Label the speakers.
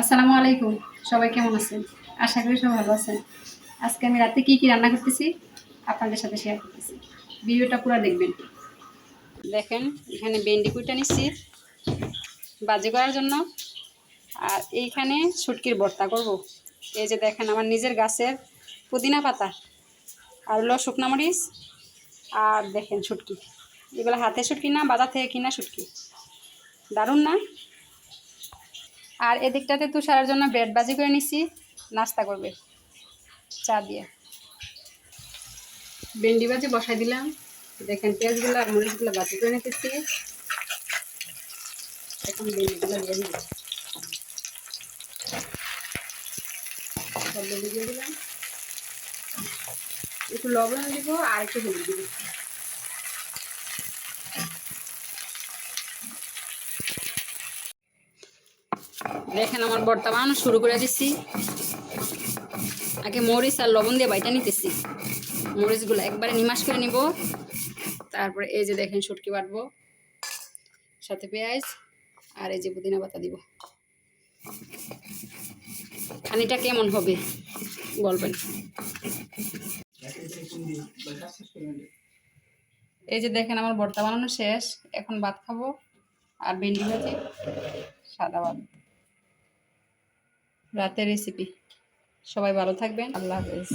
Speaker 1: আসসালামু আলাইকুম। সবাই কেমন আছেন? আশা করি সবাই ভালো আছেন। আজকে আমি রাতে কি কি রান্না করতেছি আপনাদের সাথে শেয়ার করতেছি। ভিডিওটা পুরো দেখবেন। দেখেন, এখানে ভেন্ডি কুইটা নিচ্ছি বাজি করার জন্য। আর এইখানে শুটকির ভর্তা করব। এই যে দেখেন, আমার নিজের গাছের পুদিনা পাতা আর হলো শুকনো মরিচ আর দেখেন শুটকি। এগুলো হাতে শুটকি না, বাজার থেকে কিনা শুটকি। দারুণ না? আর এদিকটাতে তুষারের জন্য ব্রেড বাজি করে নিছি, নাস্তা করবে, চা দিয়ে। ভেন্ডি বাজি বসাই দিলাম। দেখেন পেঁয়াজগুলো আর মরিচগুলো বাজি করে নিতেছি। এখন ভেন্ডিগুলো দিয়ে দিলাম। একটু লবণ দিব আর একটু হলুদ দিব। দেখেন আমার বর্তা বানানো শুরু করে দিচ্ছি আগে মরিচ আর লবণ দিয়ে বাইটা নিতেছি। মরিচগুলো একবারে নিমাস করে নিব। তারপরে এই যে দেখেন শুটকি বাটবো। সাথে পেঁয়াজ আর এই যে পুদিনা পাতা দিব। খানিটা কেমন হবে বলবেন? এই যে দেখেন আমার ভর্তা বানানো শেষ। এখন ভাত খাব আর ভেন্ডি ভাজি, সাদা ভাত। রাতের রেসিপি সবাই ভালো থাকবেন। আল্লাহ হাফেজ।